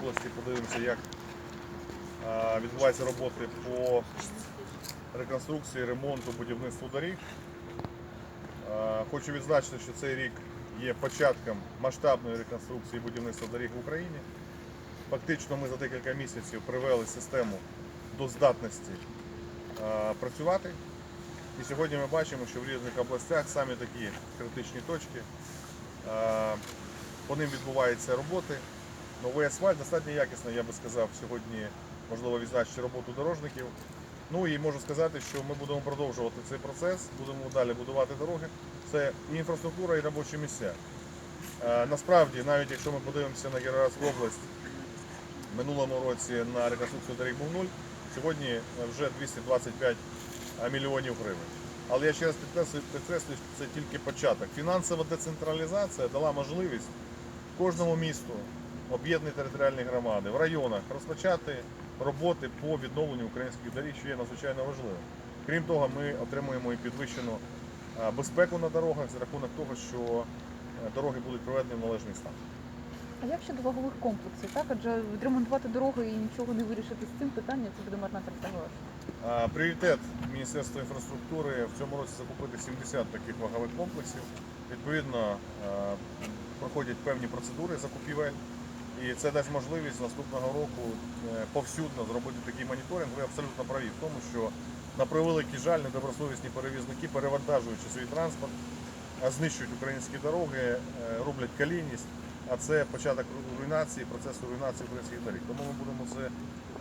області, подивимося, як відбуваються роботи по реконструкції, ремонту, будівництву доріг. Хочу відзначити, що цей рік є початком масштабної реконструкції будівництва доріг в Україні. Фактично ми за декілька місяців привели систему до здатності працювати. І сьогодні ми бачимо, що в різних областях саме такі критичні точки. По ним відбуваються роботи. Новий асфальт достатньо якісно, я би сказав, сьогодні можливо відзначити роботу дорожників. Ну і можу сказати, що ми будемо продовжувати цей процес, будемо далі будувати дороги. Це і інфраструктура, і робочі місця. Е, Насправді, навіть якщо ми подивимося на Кіровоградську область, в минулому році на реконструкцію доріг був нуль, сьогодні е, вже 225 мільйонів гривень. Але я ще раз підкреслюю, підкреслюю, що це тільки початок. Фінансова децентралізація дала можливість кожному місту, об'єднані територіальні громади, в районах розпочати роботи по відновленню українських доріг, що є надзвичайно важливим. Крім того, ми отримуємо і підвищену е, безпеку на дорогах за рахунок того, що е, дороги будуть приведені в належний стан. А як щодо вагових комплексів? Так, адже відремонтувати дороги і нічого не вирішити з цим питанням, це буде марна трата грошей. Пріоритет Міністерства інфраструктури в цьому році закупити 70 таких вагових комплексів. Відповідно, проходять певні процедури закупівель, і це дасть можливість наступного року е, повсюдно зробити такий моніторинг. Ви абсолютно праві в тому, що на превеликий жаль недобросовісні перевізники, перевантажуючи свій транспорт, знищують українські дороги, е, роблять калійність. А це початок руйнації, процесу руйнації українських доріг. Тому ми будемо це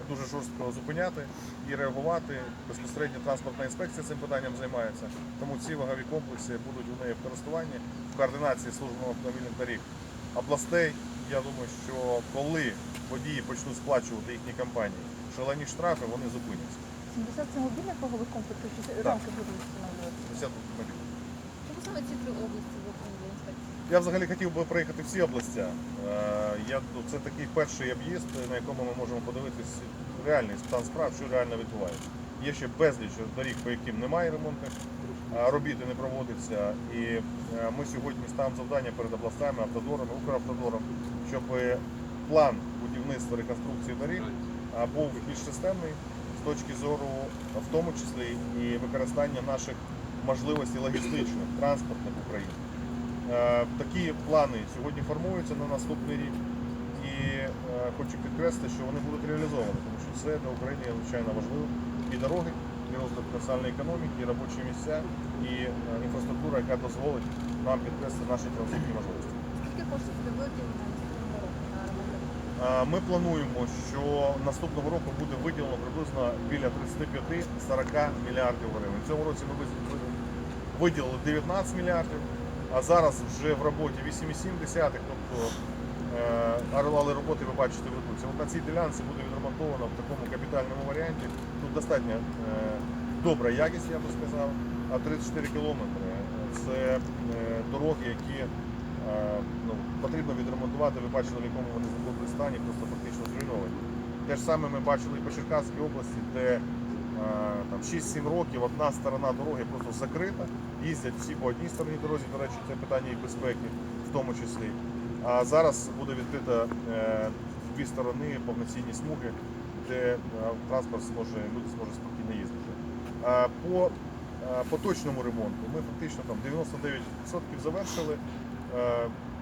дуже жорстко зупиняти і реагувати. Безпосередньо транспортна інспекція цим питанням займається. Тому ці вагові комплекси будуть у неї в користуванні в координації служби автомобільних доріг областей. Я думаю, що коли водії почнуть сплачувати їхні компанії шалені штрафи, вони зупиняться. 70 це мобільних вагових комплексів чи рамки будуть встановлювати? 50 автомобілів. Чому саме ці три області отримали інспекцію? Я взагалі хотів би проїхати всі області. Е, Я, це такий перший об'їзд, на якому ми можемо подивитись реальний стан справ, що реально відбувається. Є ще безліч доріг, по яким немає ремонтних а робіт і не проводиться. І е, ми сьогодні ставимо завдання перед областями, автодорами, Укравтодором, щоб план будівництва реконструкції доріг був більш системний з точки зору, в тому числі і використання наших можливостей логістичних, транспортних в Україні. Е, Такі плани сьогодні формуються на наступний рік, і е, хочу підкреслити, що вони будуть реалізовані, тому що це для України є звичайно важливо. І дороги, і розвиток національної економіки, і робочі місця, і е, інфраструктура, яка дозволить нам підкреслити наші транзитні можливості. Скільки коштів буде виділено на наступного року на ремонт? Е, Ми плануємо, що наступного року буде виділено приблизно біля 35-40 мільярдів гривень. В цьому році ми виділили 19 мільярдів, а зараз вже в роботі 8,7, тобто е, але роботи ви бачите ведуться. От на цій ділянці буде відремонтовано в такому капітальному варіанті. Тут достатньо е, добра якість, я би сказав. А 34 кілометри це е, дороги, які е, ну, потрібно відремонтувати. Ви бачили, в якому вони знаходились стані, просто фактично зруйновані. Те ж саме ми бачили і по Черкаській області, де е, там 6-7 років одна сторона дороги просто закрита. Їздять всі по одній стороні дорозі, до речі, це питання і безпеки в тому числі. А зараз буде відкрита е, дві сторони повноцінні смуги, де е, транспорт зможе, люди зможуть спокійно їздити. По е, поточному ремонту ми фактично там 99% завершили е,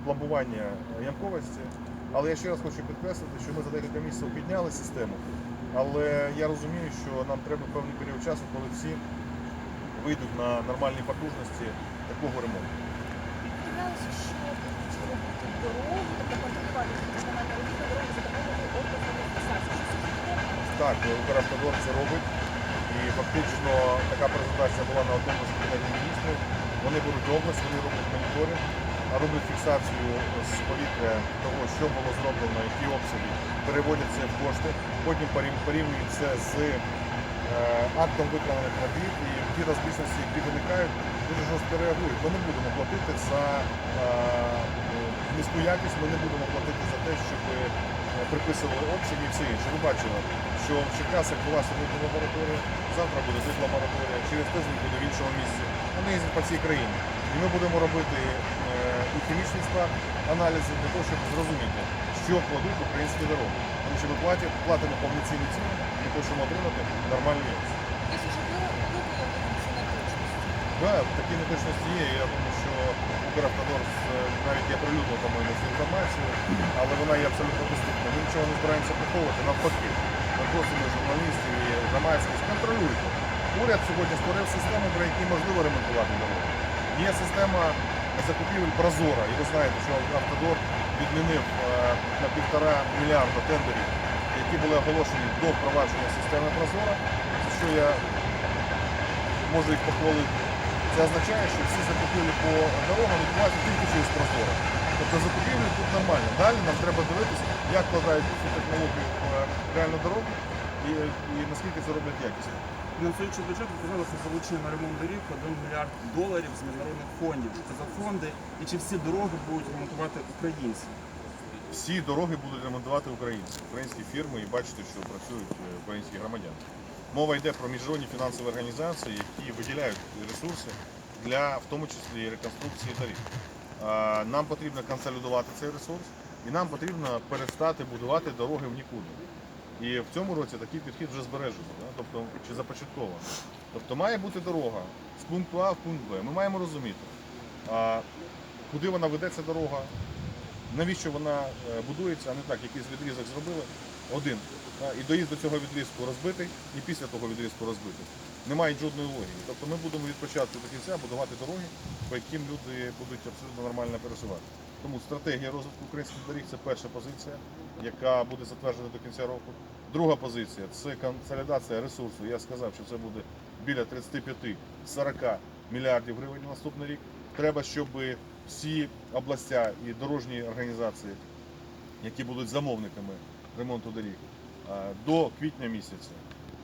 пломбування ямковості. Але я ще раз хочу підкреслити, що ми за декілька місяців підняли систему. Але я розумію, що нам треба певний період часу, коли всі вийдуть на нормальні потужності такого ремонту. Підтвердилося, що почали робити дорогу, тобто контролювати виконання робіт на дорогі за допомогою обласної фіксації. Це? Так, Укравтодор це робить. І фактично така презентація була на одному з кабінетів міністрів. Вони беруть область, вони роблять моніторинг, роблять фіксацію з повітря того, що було зроблено, які обсяги переводяться в кошти. Потім порів- порівнюють це з е, актом виконаних робіт і ті розбіжності, які виникають, дуже жорстко реагують. Ми не будемо платити за е, низьку якість, ми не будемо платити за те, щоб е, приписували обсяги і все інше. Ви бачили, що в Черкасах була сьогодні лабораторія, завтра буде тут лабораторія, через тиждень буде в іншому місці. Вони їздять по всій країні. І ми будемо робити е, і хімічний склад, аналізи для того, щоб зрозуміти, що кладуть українські дороги. Тому що ми платимо, повноцінні ціни, ми хочемо отримати нормальні якість. Тобто вже ви виявлені ці неточності. Да, такі неточності є. Я думаю, що Укравтодор навіть є прилюдно по-моєму цю інформацію, але вона є абсолютно доступна. Ми нічого не збираємося приховувати, навпаки. Ми просимо журналістів і громадськість контролюйте. Уряд сьогодні створив систему, при якій можливо ремонтувати дороги. Є система закупівель Прозора, і ви знаєте, що Автодор відмінив е, на півтора мільярда тендерів, які були оголошені до впровадження системи Прозора, за що я можу їх похвалити. Це означає, що всі закупівлі по дорогам відбуваються тільки через Прозоро. Тобто закупівлі тут нормально. Далі нам треба дивитися, як вкладають цю технологію в е, реальну дорогу і, і наскільки це роблять якісно. Фінансуючий бюджет показали, що залучили на ремонт доріг 1 мільярд доларів з міжнародних фондів. Це за фонди, і чи всі дороги будуть ремонтувати українці? Всі дороги будуть ремонтувати українці, українські фірми, і бачите, що працюють е, українські громадяни. Мова йде про міжнародні фінансові організації, які виділяють ресурси для, в тому числі, реконструкції доріг. Нам потрібно консолідувати цей ресурс, і нам потрібно перестати будувати дороги в нікуди. І в цьому році такий підхід вже збережений, да? тобто чи започаткований. Тобто має бути дорога з пункту А в пункт Б. Ми маємо розуміти, куди вона веде ця дорога, навіщо вона е, будується, а не так, якийсь відрізок зробили один. І доїзд до цього відрізку розбитий, і після того відрізку розбитий. Немає жодної логіки. Тобто ми будемо від початку до кінця будувати дороги, по яким люди будуть абсолютно нормально пересувати. Тому стратегія розвитку українських доріг це перша позиція, яка буде затверджена до кінця року. Друга позиція це консолідація ресурсу. Я сказав, що це буде біля 35-40 мільярдів гривень на наступний рік. Треба, щоб всі областя і дорожні організації, які будуть замовниками ремонту доріг, до квітня місяця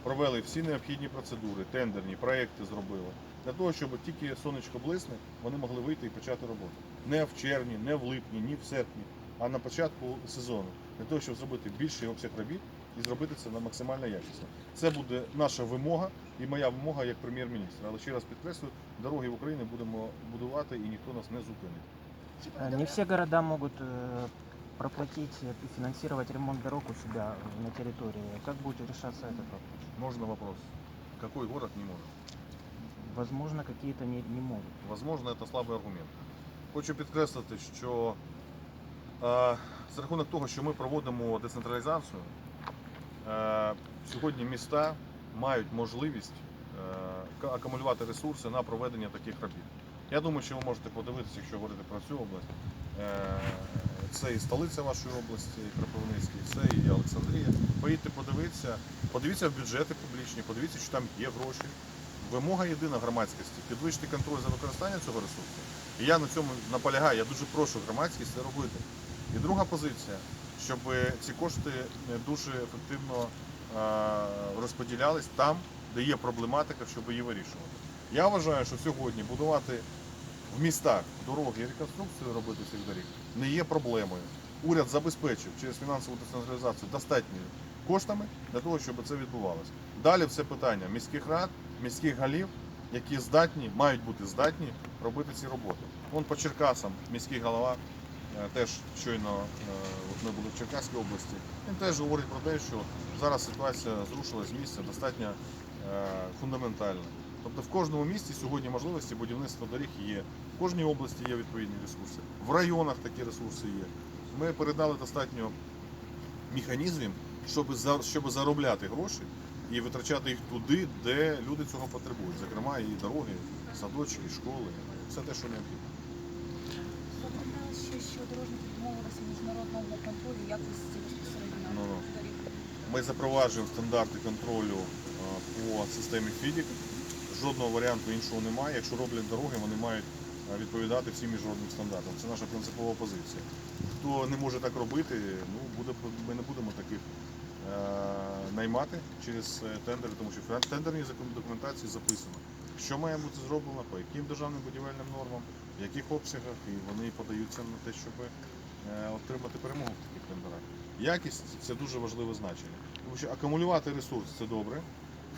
провели всі необхідні процедури, тендерні, проекти зробили. Для того, щоб тільки сонечко блисне, вони могли вийти і почати роботу. Не в червні, не в липні, ні в серпні, а на початку сезону. Для того, щоб зробити більший обсяг робіт і зробити це на максимально якісно. Це буде наша вимога і моя вимога як прем'єр-міністра. Але ще раз підкреслюю, дороги в Україні будемо будувати і ніхто нас не зупинить. Э, Не все города могут э, проплатить и финансировать ремонт дорог у себя э, на территории. Как будет решаться этот вопрос? Можно вопрос? Какой город не может? Возможно, какие-то не, не могут. Возможно, це слабий аргумент. Хочу підкреслити, що е, за рахунок того, що ми проводимо децентралізацію, е, сьогодні міста мають можливість е, ка- акумулювати ресурси на проведення таких робіт. Я думаю, що ви можете подивитися, якщо говорити про цю область. Е, це і столиця вашої області, і Кропивницький, це і Олександрія. Поїдьте подивитися, подивіться в бюджети публічні, подивіться, що там є гроші. Вимога єдина громадськості підвищити контроль за використання цього ресурсу. І я на цьому наполягаю. Я дуже прошу громадськість це робити. І друга позиція, щоб ці кошти дуже ефективно е, розподілялись там, де є проблематика, щоб її вирішувати. Я вважаю, що сьогодні будувати в містах дороги і реконструкцію робити цих доріг не є проблемою. Уряд забезпечив через фінансову децентралізацію достатніми коштами для того, щоб це відбувалося. Далі все питання міських рад, міських голів, які здатні, мають бути здатні робити ці роботи. Вон по Черкасам міський голова е, теж щойно е, ми були в Черкаській області. Він теж говорить про те, що зараз ситуація зрушилась з місця достатньо е, фундаментально. Тобто в кожному місті сьогодні можливості будівництва доріг є. В кожній області є відповідні ресурси. В районах такі ресурси є. Ми передали достатньо механізмів, щоб, заробляти гроші і витрачати їх туди, де люди цього потребують. Зокрема, і дороги, садочки, школи, все те, що необхідно. Що дорожники відмовилися міжнародному контролю якості безпосередньо доріг. Ми запроваджуємо стандарти контролю е, по системі FIDIC. Жодного варіанту іншого немає. Якщо роблять дороги, вони мають е, відповідати всім міжнародним стандартам. Це наша принципова позиція. Хто не може так робити, ну буде ми не будемо таких е, наймати через е, тендери, тому що в тендерній документації записано, що має бути зроблено, по яким державним будівельним нормам, в яких обсягах, і вони подаються на те, щоб е, отримати перемогу в таких тендерах. Якість це дуже важливе значення. Тому що акумулювати ресурс це добре,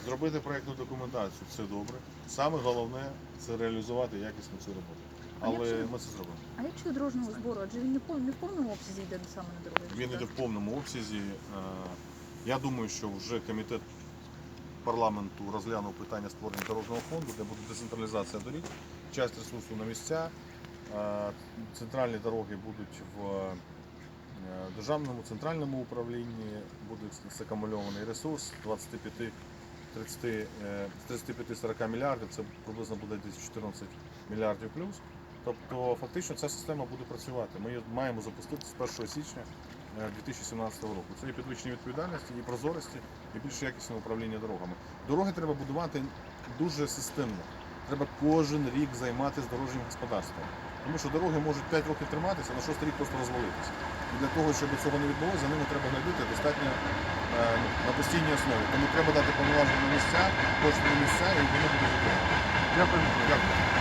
зробити проєктну документацію це добре. Саме головне це реалізувати якісно цю роботу. але якщо- ми це зробимо. А як щодо дорожнього збору? Адже він не в пов- не в повному обсязі йде саме на дороги. Він йде в повному обсязі. Е, Я думаю, що вже комітет парламенту розглянув питання створення дорожнього фонду, де буде децентралізація доріг, часть ресурсу на місця. Е, Центральні дороги будуть в е, державному центральному управлінні, буде закумульований ресурс 25 30, е, з 35-40 мільярдів, це приблизно буде десь 14 мільярдів плюс. Тобто фактично ця система буде працювати. Ми її маємо запустити з 1 січня е, 2017 року. Це і підвищення відповідальності, і прозорості, і більш якісне управління дорогами. Дороги треба будувати дуже системно. Треба кожен рік займатися дорожнім господарством. Тому що дороги можуть 5 років триматися, а на шостий рік просто розвалитися. І для того, щоб цього не відбулося, за ними треба глядати достатньо е, на постійній основі. Тому треба дати повноваження на місця, точні місця, і вони будуть. Дякую. Дякую.